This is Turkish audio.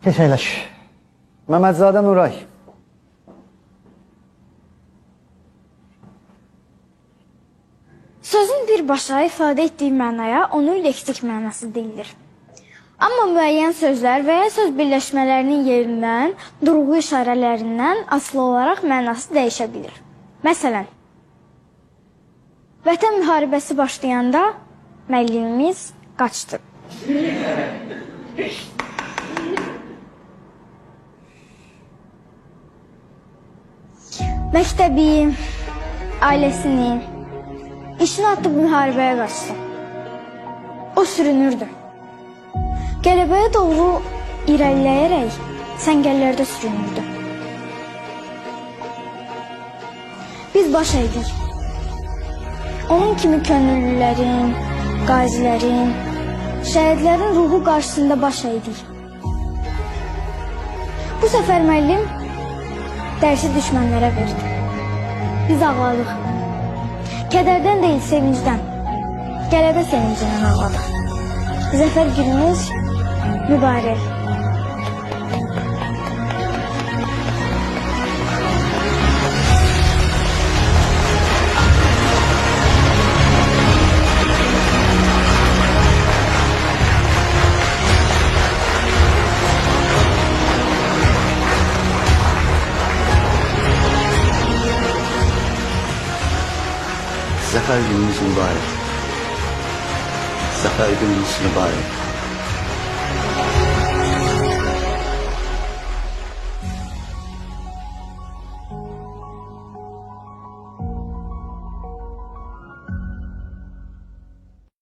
Keç əyləş. Məmmədzadə Nuray. Sözün birbaşa ifadə etdiyi mənaya onun leksik mənası deyilir. Amma müəyyən sözlər və ya söz birləşmələrinin yerindən, durğu işarələrindən asılı olaraq mənası dəyişə bilir. Məsələn, Vətən müharibəsi başlayanda müəllimimiz qaçdı. Məktəbi, ailəsini, işini atıb müharibəyə qaçdı. O sürünürdü. Qələbəyə doğru irəliləyərək səngərlərdə sürünürdü. Biz baş əydik. Onun kimi könüllülərin, qazilərin, şəhidlərin ruhu qarşısında baş əydik. Bu səfər müəllim dərsi düşmənlərə verdi. Biz ağladıq. Kədərdən deyil, sevincdən. Qələbə sevincindən ağladıq. Zəfər günümüz mübarək. Zafer gününüz mübarek. Zafer gününüz mübarek.